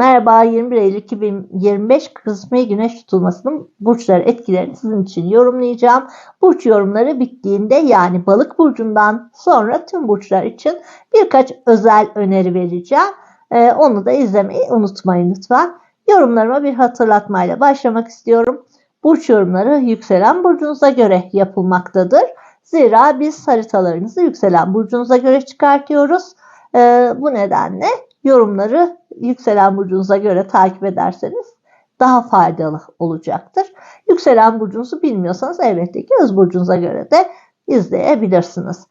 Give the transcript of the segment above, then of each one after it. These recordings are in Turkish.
Merhaba 21 Eylül 2025 kısmi güneş tutulmasının burçları etkilerini sizin için yorumlayacağım. Burç yorumları bittiğinde yani balık burcundan sonra tüm burçlar için birkaç özel öneri vereceğim. Ee, onu da izlemeyi unutmayın lütfen. Yorumlarıma bir hatırlatmayla başlamak istiyorum. Burç yorumları yükselen burcunuza göre yapılmaktadır. Zira biz haritalarınızı yükselen burcunuza göre çıkartıyoruz. Ee, bu nedenle yorumları yükselen burcunuza göre takip ederseniz daha faydalı olacaktır. Yükselen burcunuzu bilmiyorsanız elbette ki öz burcunuza göre de izleyebilirsiniz.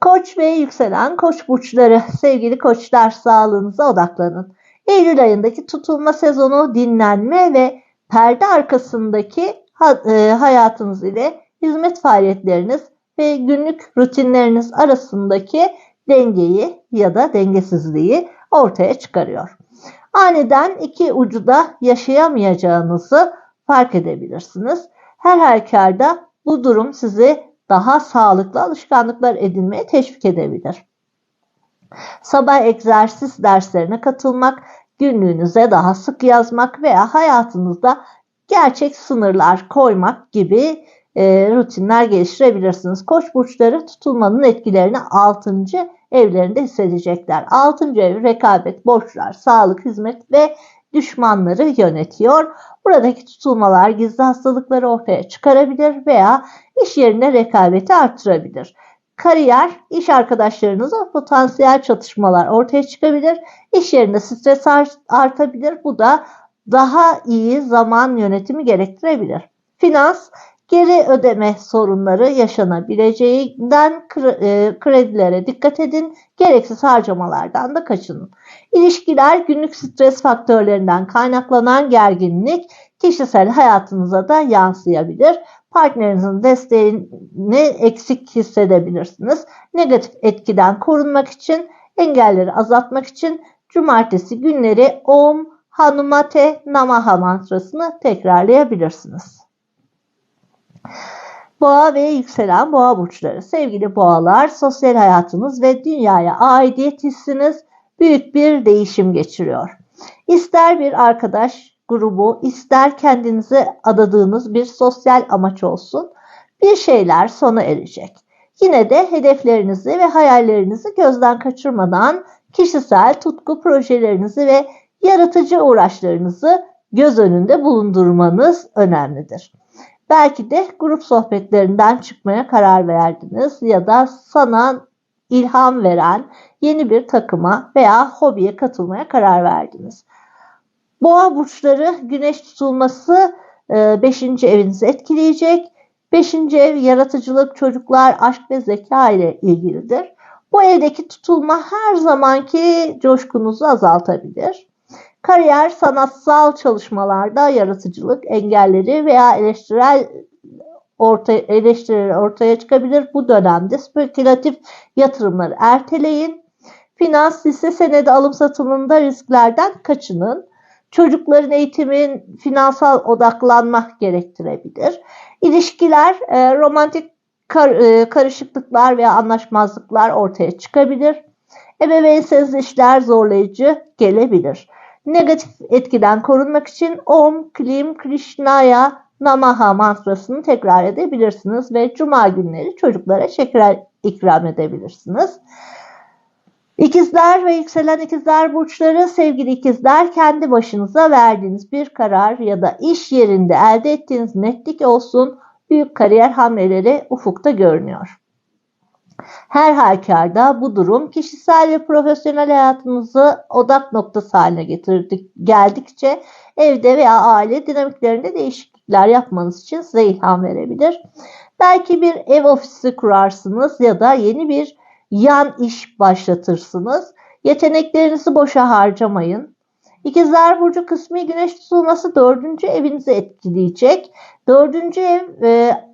Koç ve yükselen koç burçları sevgili koçlar sağlığınıza odaklanın. Eylül ayındaki tutulma sezonu dinlenme ve perde arkasındaki e, hayatınız ile hizmet faaliyetleriniz ve günlük rutinleriniz arasındaki dengeyi ya da dengesizliği ortaya çıkarıyor. Aniden iki ucuda yaşayamayacağınızı fark edebilirsiniz. Her halükarda bu durum sizi daha sağlıklı alışkanlıklar edinmeye teşvik edebilir. Sabah egzersiz derslerine katılmak, günlüğünüze daha sık yazmak veya hayatınızda gerçek sınırlar koymak gibi e, rutinler geliştirebilirsiniz. Koç burçları tutulmanın etkilerini 6 evlerinde hissedecekler. Altıncı ev rekabet, borçlar, sağlık, hizmet ve düşmanları yönetiyor. Buradaki tutulmalar gizli hastalıkları ortaya çıkarabilir veya iş yerinde rekabeti arttırabilir. Kariyer, iş arkadaşlarınızla potansiyel çatışmalar ortaya çıkabilir. İş yerinde stres artabilir. Bu da daha iyi zaman yönetimi gerektirebilir. Finans, geri ödeme sorunları yaşanabileceğinden e, kredilere dikkat edin. Gereksiz harcamalardan da kaçının. İlişkiler günlük stres faktörlerinden kaynaklanan gerginlik kişisel hayatınıza da yansıyabilir. Partnerinizin desteğini eksik hissedebilirsiniz. Negatif etkiden korunmak için, engelleri azaltmak için cumartesi günleri Om Hanumate Namaha mantrasını tekrarlayabilirsiniz. Boğa ve yükselen boğa burçları. Sevgili boğalar, sosyal hayatınız ve dünyaya aidiyet hissiniz büyük bir değişim geçiriyor. İster bir arkadaş grubu, ister kendinize adadığınız bir sosyal amaç olsun, bir şeyler sona erecek. Yine de hedeflerinizi ve hayallerinizi gözden kaçırmadan kişisel tutku projelerinizi ve yaratıcı uğraşlarınızı göz önünde bulundurmanız önemlidir. Belki de grup sohbetlerinden çıkmaya karar verdiniz ya da sana ilham veren yeni bir takıma veya hobiye katılmaya karar verdiniz. Boğa burçları güneş tutulması 5. E, evinizi etkileyecek. 5. ev yaratıcılık, çocuklar, aşk ve zeka ile ilgilidir. Bu evdeki tutulma her zamanki coşkunuzu azaltabilir. Kariyer, sanatsal çalışmalarda yaratıcılık engelleri veya eleştirel ortaya, eleştirileri ortaya çıkabilir. Bu dönemde spekülatif yatırımları erteleyin. Finans hisse senedi alım satımında risklerden kaçının. Çocukların eğitimin finansal odaklanma gerektirebilir. İlişkiler, e, romantik kar, e, karışıklıklar veya anlaşmazlıklar ortaya çıkabilir. Ebeveynsel işler zorlayıcı gelebilir. Negatif etkiden korunmak için Om Klim Krishnaya Namaha mantrasını tekrar edebilirsiniz ve cuma günleri çocuklara şeker ikram edebilirsiniz. İkizler ve yükselen ikizler burçları sevgili ikizler kendi başınıza verdiğiniz bir karar ya da iş yerinde elde ettiğiniz netlik olsun büyük kariyer hamleleri ufukta görünüyor. Her halükarda bu durum kişisel ve profesyonel hayatınızı odak noktası haline getirdik, geldikçe evde veya aile dinamiklerinde değişiklikler yapmanız için size ilham verebilir. Belki bir ev ofisi kurarsınız ya da yeni bir yan iş başlatırsınız. Yeteneklerinizi boşa harcamayın. İkizler Burcu kısmi güneş tutulması dördüncü evinizi etkileyecek. Dördüncü ev e,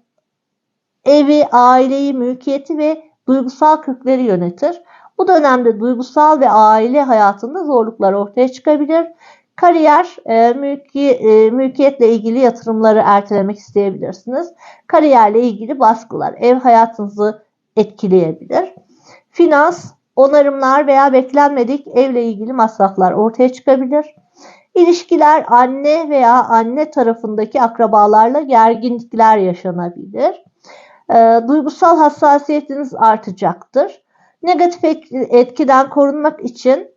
evi, aileyi, mülkiyeti ve duygusal kökleri yönetir. Bu dönemde duygusal ve aile hayatında zorluklar ortaya çıkabilir. Kariyer, e, mülki, e, mülkiyetle ilgili yatırımları ertelemek isteyebilirsiniz. Kariyerle ilgili baskılar ev hayatınızı etkileyebilir. Finans, onarımlar veya beklenmedik evle ilgili masraflar ortaya çıkabilir. İlişkiler anne veya anne tarafındaki akrabalarla gerginlikler yaşanabilir. E, duygusal hassasiyetiniz artacaktır. Negatif etkiden korunmak için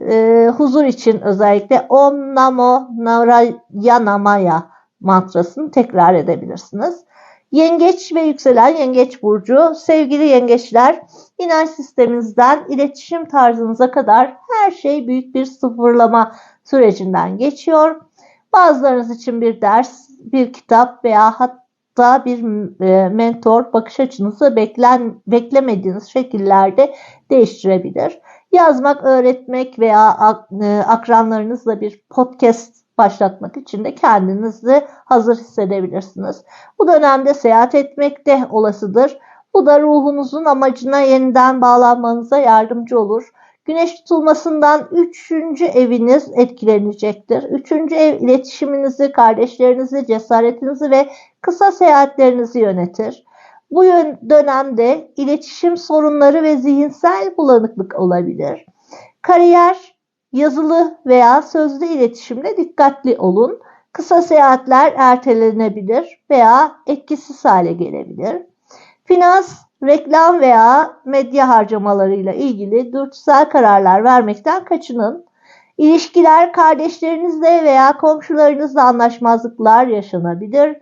e, huzur için özellikle Om Namo Narayanamaya mantrasını tekrar edebilirsiniz. Yengeç ve yükselen yengeç burcu, sevgili yengeçler, inanç sisteminizden iletişim tarzınıza kadar her şey büyük bir sıfırlama sürecinden geçiyor. Bazılarınız için bir ders, bir kitap veya hatta bir e, mentor bakış açınızı beklen, beklemediğiniz şekillerde değiştirebilir. Yazmak, öğretmek veya e, akranlarınızla bir podcast başlatmak için de kendinizi hazır hissedebilirsiniz. Bu dönemde seyahat etmek de olasıdır. Bu da ruhunuzun amacına yeniden bağlanmanıza yardımcı olur. Güneş tutulmasından üçüncü eviniz etkilenecektir. Üçüncü ev iletişiminizi, kardeşlerinizi, cesaretinizi ve kısa seyahatlerinizi yönetir. Bu dönemde iletişim sorunları ve zihinsel bulanıklık olabilir. Kariyer, yazılı veya sözlü iletişimde dikkatli olun. Kısa seyahatler ertelenebilir veya etkisiz hale gelebilir. Finans, reklam veya medya harcamalarıyla ilgili dürtüsel kararlar vermekten kaçının. İlişkiler kardeşlerinizle veya komşularınızla anlaşmazlıklar yaşanabilir.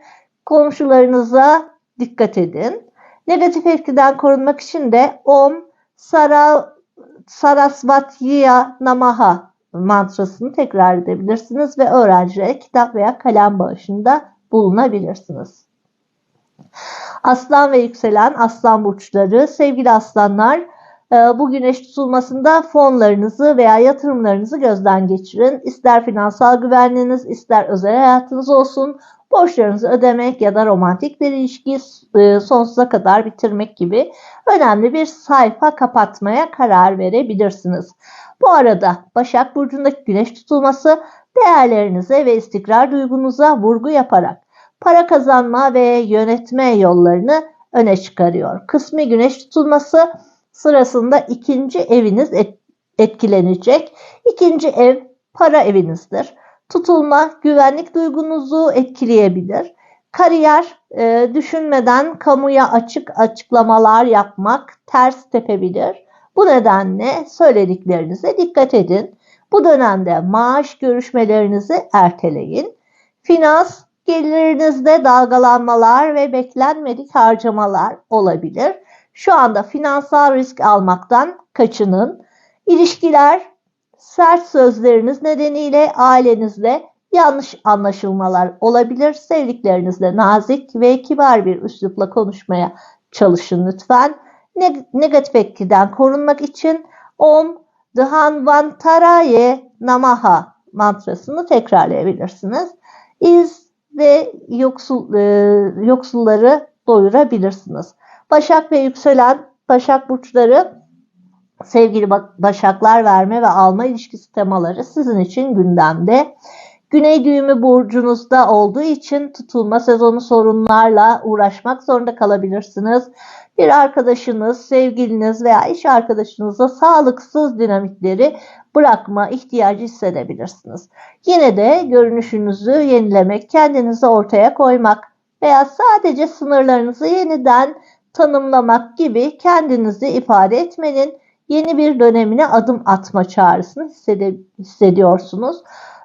Komşularınıza dikkat edin. Negatif etkiden korunmak için de Om Sara, Sarasvatiya Namaha mantrasını tekrar edebilirsiniz ve öğrencilere kitap veya kalem bağışında bulunabilirsiniz. Aslan ve yükselen aslan burçları, sevgili aslanlar e, bu güneş tutulmasında fonlarınızı veya yatırımlarınızı gözden geçirin. İster finansal güvenliğiniz, ister özel hayatınız olsun, borçlarınızı ödemek ya da romantik bir ilişkiyi e, sonsuza kadar bitirmek gibi önemli bir sayfa kapatmaya karar verebilirsiniz. Bu arada Başak Burcu'ndaki güneş tutulması değerlerinize ve istikrar duygunuza vurgu yaparak para kazanma ve yönetme yollarını öne çıkarıyor. Kısmi güneş tutulması sırasında ikinci eviniz etkilenecek. İkinci ev para evinizdir. Tutulma güvenlik duygunuzu etkileyebilir. Kariyer e, düşünmeden kamuya açık açıklamalar yapmak ters tepebilir. Bu nedenle söylediklerinize dikkat edin. Bu dönemde maaş görüşmelerinizi erteleyin. Finans gelirlerinizde dalgalanmalar ve beklenmedik harcamalar olabilir. Şu anda finansal risk almaktan kaçının. İlişkiler sert sözleriniz nedeniyle ailenizle yanlış anlaşılmalar olabilir. Sevdiklerinizle nazik ve kibar bir üslupla konuşmaya çalışın lütfen. Negatif etkiden korunmak için Om Dhanvantaraye Namaha mantrasını tekrarlayabilirsiniz. İz ve yoksul, e, yoksulları doyurabilirsiniz. Başak ve yükselen Başak burçları sevgili başaklar verme ve alma ilişkisi temaları sizin için gündemde. Güney düğümü burcunuzda olduğu için tutulma sezonu sorunlarla uğraşmak zorunda kalabilirsiniz. Bir arkadaşınız, sevgiliniz veya iş arkadaşınızla sağlıksız dinamikleri bırakma ihtiyacı hissedebilirsiniz. Yine de görünüşünüzü yenilemek, kendinizi ortaya koymak veya sadece sınırlarınızı yeniden tanımlamak gibi kendinizi ifade etmenin yeni bir dönemine adım atma çağrısını hissediyorsunuz.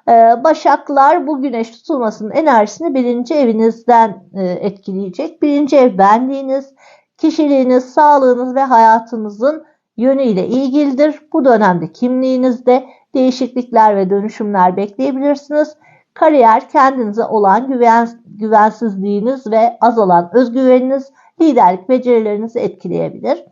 Ee, Başaklar bu güneş tutulmasının enerjisini birinci evinizden e, etkileyecek. Birinci ev benliğiniz, kişiliğiniz, sağlığınız ve hayatınızın yönüyle ilgilidir. Bu dönemde kimliğinizde değişiklikler ve dönüşümler bekleyebilirsiniz. Kariyer, kendinize olan güven, güvensizliğiniz ve azalan özgüveniniz liderlik becerilerinizi etkileyebilir.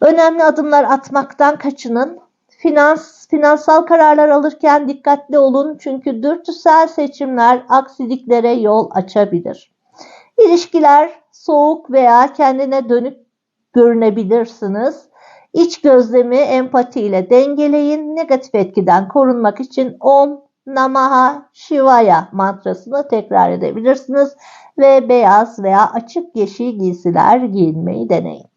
Önemli adımlar atmaktan kaçının. Finans, finansal kararlar alırken dikkatli olun çünkü dürtüsel seçimler aksiliklere yol açabilir. İlişkiler soğuk veya kendine dönük görünebilirsiniz. İç gözlemi empati ile dengeleyin. Negatif etkiden korunmak için Om Namaha Shivaya mantrasını tekrar edebilirsiniz ve beyaz veya açık yeşil giysiler giyinmeyi deneyin.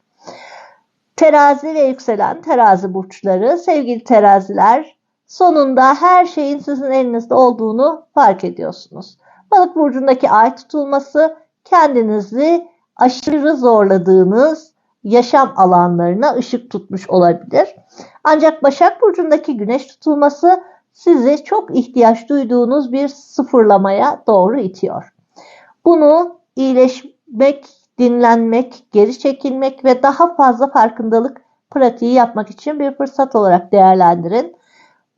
Terazi ve yükselen terazi burçları, sevgili teraziler, sonunda her şeyin sizin elinizde olduğunu fark ediyorsunuz. Balık burcundaki ay tutulması kendinizi aşırı zorladığınız yaşam alanlarına ışık tutmuş olabilir. Ancak Başak Burcu'ndaki güneş tutulması sizi çok ihtiyaç duyduğunuz bir sıfırlamaya doğru itiyor. Bunu iyileşmek, dinlenmek, geri çekilmek ve daha fazla farkındalık pratiği yapmak için bir fırsat olarak değerlendirin.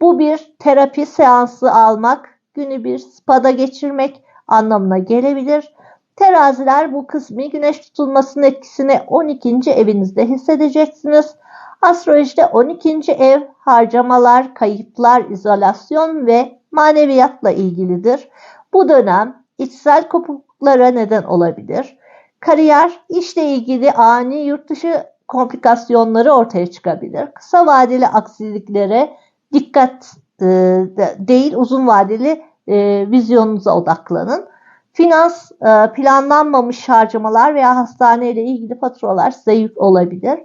Bu bir terapi seansı almak, günü bir spada geçirmek anlamına gelebilir. Teraziler bu kısmi güneş tutulmasının etkisini 12. evinizde hissedeceksiniz. Astrolojide 12. ev harcamalar, kayıplar, izolasyon ve maneviyatla ilgilidir. Bu dönem içsel kopukluklara neden olabilir. Kariyer, işle ilgili ani yurt dışı komplikasyonları ortaya çıkabilir. Kısa vadeli aksiliklere dikkat e, değil uzun vadeli e, vizyonunuza odaklanın. Finans, e, planlanmamış harcamalar veya hastaneyle ilgili faturalar size yük olabilir.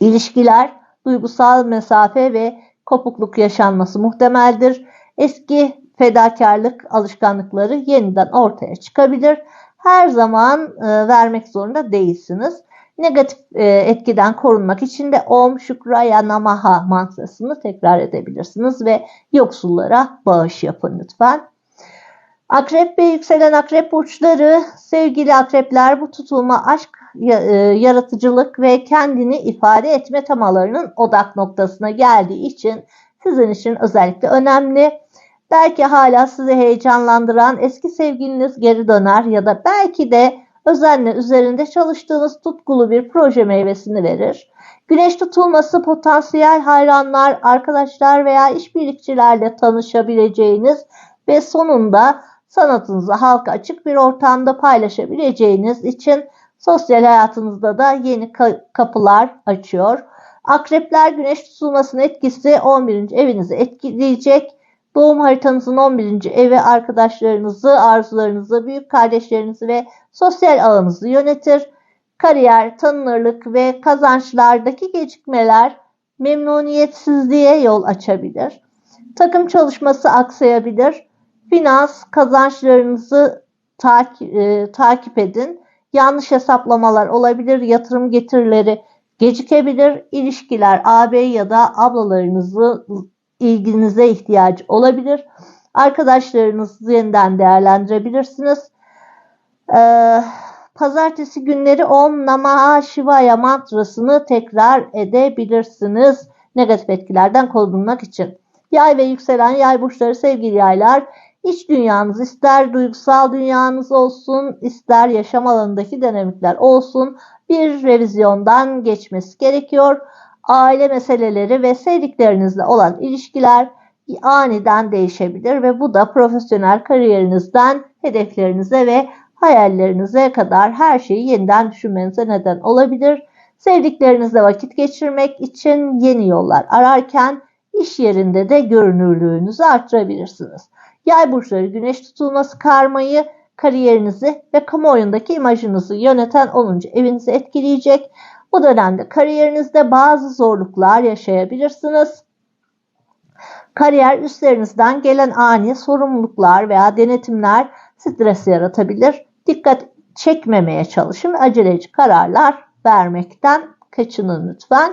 İlişkiler, duygusal mesafe ve kopukluk yaşanması muhtemeldir. Eski fedakarlık alışkanlıkları yeniden ortaya çıkabilir. Her zaman e, vermek zorunda değilsiniz. Negatif e, etkiden korunmak için de Om Shukraya Namaha mantrasını tekrar edebilirsiniz ve yoksullara bağış yapın lütfen. Akrep ve yükselen akrep burçları, sevgili akrepler bu tutulma aşk, e, yaratıcılık ve kendini ifade etme temalarının odak noktasına geldiği için sizin için özellikle önemli. Belki hala sizi heyecanlandıran eski sevgiliniz geri döner ya da belki de özenle üzerinde çalıştığınız tutkulu bir proje meyvesini verir. Güneş tutulması potansiyel hayranlar, arkadaşlar veya işbirlikçilerle tanışabileceğiniz ve sonunda sanatınızı halka açık bir ortamda paylaşabileceğiniz için sosyal hayatınızda da yeni kapılar açıyor. Akrepler güneş tutulmasının etkisi 11. evinizi etkileyecek. Doğum haritanızın 11. evi arkadaşlarınızı, arzularınızı, büyük kardeşlerinizi ve sosyal ağınızı yönetir. Kariyer, tanınırlık ve kazançlardaki gecikmeler memnuniyetsizliğe yol açabilir. Takım çalışması aksayabilir. Finans kazançlarınızı takip, e, takip edin. Yanlış hesaplamalar olabilir. Yatırım getirileri gecikebilir. İlişkiler ağabey ya da ablalarınızı ilginize ihtiyacı olabilir. Arkadaşlarınızı yeniden değerlendirebilirsiniz. Ee, pazartesi günleri Om Namaha Shivaya mantrasını tekrar edebilirsiniz. Negatif etkilerden korunmak için. Yay ve yükselen yay burçları sevgili yaylar İç dünyanız ister duygusal dünyanız olsun, ister yaşam alanındaki dinamikler olsun bir revizyondan geçmesi gerekiyor. Aile meseleleri ve sevdiklerinizle olan ilişkiler aniden değişebilir ve bu da profesyonel kariyerinizden hedeflerinize ve hayallerinize kadar her şeyi yeniden düşünmenize neden olabilir. Sevdiklerinizle vakit geçirmek için yeni yollar ararken iş yerinde de görünürlüğünüzü arttırabilirsiniz. Yay burçları güneş tutulması karmayı, kariyerinizi ve kamuoyundaki imajınızı yöneten 10. evinizi etkileyecek. Bu dönemde kariyerinizde bazı zorluklar yaşayabilirsiniz. Kariyer üstlerinizden gelen ani sorumluluklar veya denetimler stres yaratabilir. Dikkat çekmemeye çalışın. Aceleci kararlar vermekten kaçının lütfen.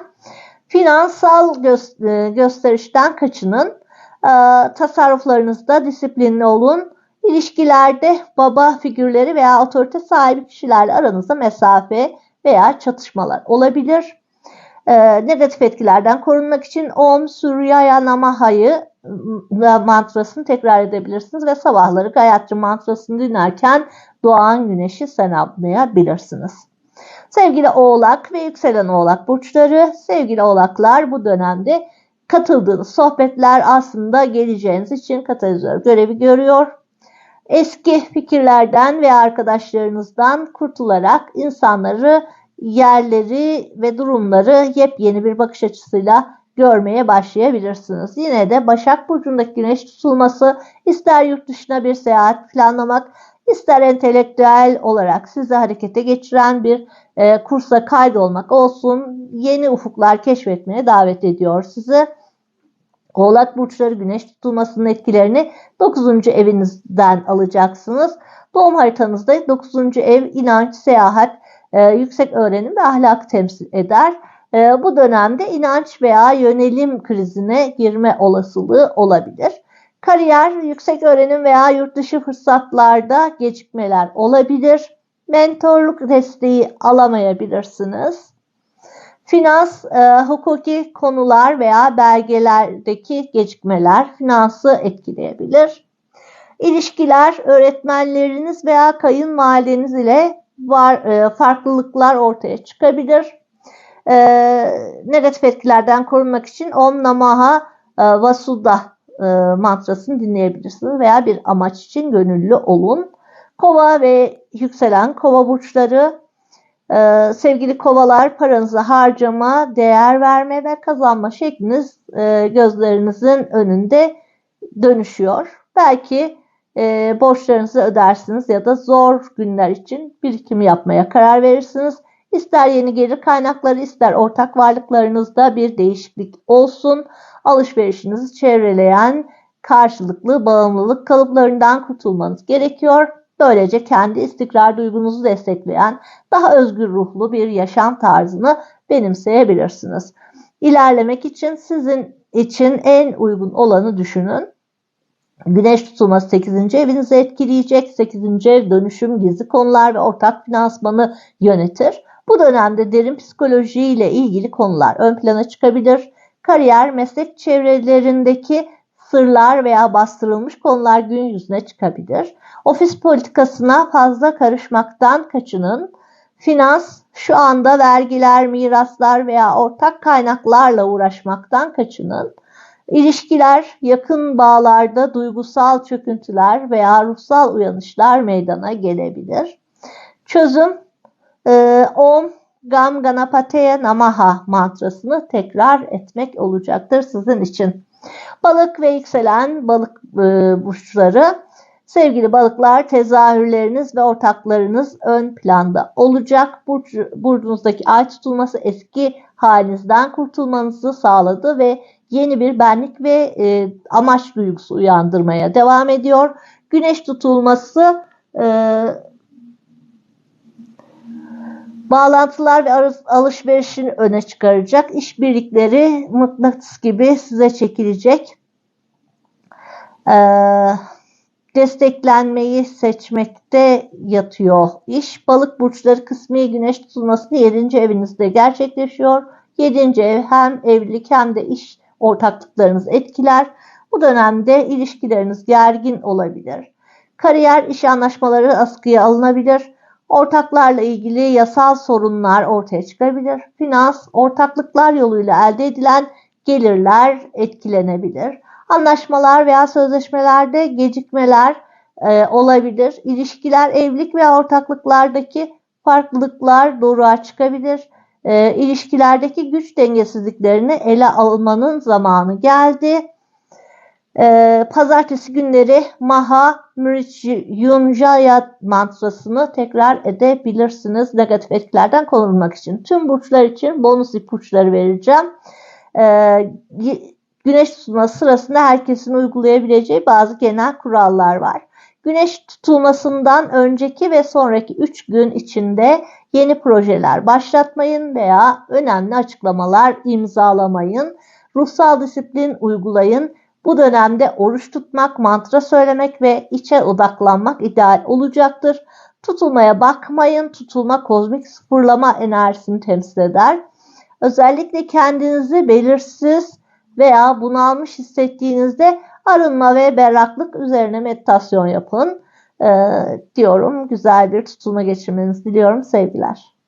Finansal gö- e, gösterişten kaçının. E, tasarruflarınızda disiplinli olun. İlişkilerde baba figürleri veya otorite sahibi kişilerle aranızda mesafe veya çatışmalar olabilir. E, negatif etkilerden korunmak için Om Suryaya Namaha'yı mantrasını tekrar edebilirsiniz ve sabahları Gayatri mantrasını dinlerken doğan güneşi selamlayabilirsiniz. Sevgili oğlak ve yükselen oğlak burçları, sevgili oğlaklar bu dönemde katıldığınız sohbetler aslında geleceğiniz için katalizör görevi görüyor. Eski fikirlerden ve arkadaşlarınızdan kurtularak insanları, yerleri ve durumları yepyeni bir bakış açısıyla görmeye başlayabilirsiniz. Yine de Başak Burcu'ndaki güneş tutulması ister yurt dışına bir seyahat planlamak, ister entelektüel olarak sizi harekete geçiren bir e, kursa kaydolmak olsun, yeni ufuklar keşfetmeye davet ediyor sizi. Oğlak burçları güneş tutulmasının etkilerini 9. evinizden alacaksınız. Doğum haritanızda 9. ev inanç, seyahat, e, yüksek öğrenim ve ahlak temsil eder. E, bu dönemde inanç veya yönelim krizine girme olasılığı olabilir. Kariyer, yüksek öğrenim veya yurt dışı fırsatlarda gecikmeler olabilir. Mentorluk desteği alamayabilirsiniz. Finans, e, hukuki konular veya belgelerdeki gecikmeler finansı etkileyebilir. İlişkiler, öğretmenleriniz veya kayınvalideniz ile var, e, farklılıklar ortaya çıkabilir. E, negatif etkilerden korunmak için Om Namaha e, Vasuda e, mantrasını dinleyebilirsiniz veya bir amaç için gönüllü olun. Kova ve yükselen kova burçları ee, sevgili kovalar paranızı harcama, değer verme ve kazanma şekliniz e, gözlerinizin önünde dönüşüyor. Belki e, borçlarınızı ödersiniz ya da zor günler için birikim yapmaya karar verirsiniz. İster yeni gelir kaynakları ister ortak varlıklarınızda bir değişiklik olsun. Alışverişinizi çevreleyen karşılıklı bağımlılık kalıplarından kurtulmanız gerekiyor. Böylece kendi istikrar duygunuzu destekleyen daha özgür ruhlu bir yaşam tarzını benimseyebilirsiniz. İlerlemek için sizin için en uygun olanı düşünün. Güneş tutulması 8. evinizi etkileyecek. 8. ev dönüşüm, gizli konular ve ortak finansmanı yönetir. Bu dönemde derin psikoloji ile ilgili konular ön plana çıkabilir. Kariyer, meslek çevrelerindeki sırlar veya bastırılmış konular gün yüzüne çıkabilir. Ofis politikasına fazla karışmaktan kaçının. Finans şu anda vergiler, miraslar veya ortak kaynaklarla uğraşmaktan kaçının. İlişkiler yakın bağlarda duygusal çöküntüler veya ruhsal uyanışlar meydana gelebilir. Çözüm e, Om Gam Ganapateya Namaha mantrasını tekrar etmek olacaktır sizin için. Balık ve yükselen balık e, burçları sevgili balıklar tezahürleriniz ve ortaklarınız ön planda olacak. Burç, burcunuzdaki ay tutulması eski halinizden kurtulmanızı sağladı ve yeni bir benlik ve e, amaç duygusu uyandırmaya devam ediyor. Güneş tutulması e, bağlantılar ve alışverişini öne çıkaracak. İşbirlikleri mıknatıs gibi size çekilecek. Ee, desteklenmeyi seçmekte yatıyor iş. Balık burçları kısmi güneş tutulması 7. evinizde gerçekleşiyor. 7. ev hem evlilik hem de iş ortaklıklarınız etkiler. Bu dönemde ilişkileriniz gergin olabilir. Kariyer iş anlaşmaları askıya alınabilir. Ortaklarla ilgili yasal sorunlar ortaya çıkabilir. Finans, ortaklıklar yoluyla elde edilen gelirler etkilenebilir. Anlaşmalar veya sözleşmelerde gecikmeler e, olabilir. İlişkiler, evlilik veya ortaklıklardaki farklılıklar doğruğa çıkabilir. E, ilişkilerdeki güç dengesizliklerini ele almanın zamanı geldi. Ee, pazartesi günleri Maha Mrityunjaya mantrasını tekrar edebilirsiniz negatif etkilerden korunmak için. Tüm burçlar için bonus ipuçları vereceğim. Ee, güneş tutulması sırasında herkesin uygulayabileceği bazı genel kurallar var. Güneş tutulmasından önceki ve sonraki 3 gün içinde yeni projeler başlatmayın veya önemli açıklamalar imzalamayın. Ruhsal disiplin uygulayın bu dönemde oruç tutmak, mantra söylemek ve içe odaklanmak ideal olacaktır. Tutulmaya bakmayın. Tutulma kozmik sıfırlama enerjisini temsil eder. Özellikle kendinizi belirsiz veya bunalmış hissettiğinizde arınma ve berraklık üzerine meditasyon yapın ee, diyorum. Güzel bir tutulma geçirmenizi diliyorum. Sevgiler.